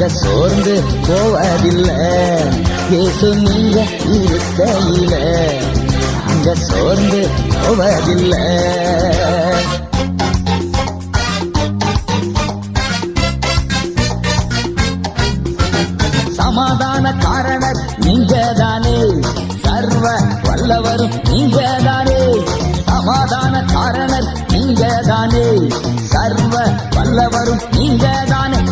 நாங்க சோர்ந்து போவதில்லை. இயேசு நீங்க இருக்கையில. நாங்க சோர்ந்து போவதில்லை. சமாதான காரணர் நீங்க தானே சர்வ வல்லவரும் நீங்க தானே சமாதான காரணர் நீங்க தானே சர்வ வல்லவரும் நீங்க தானே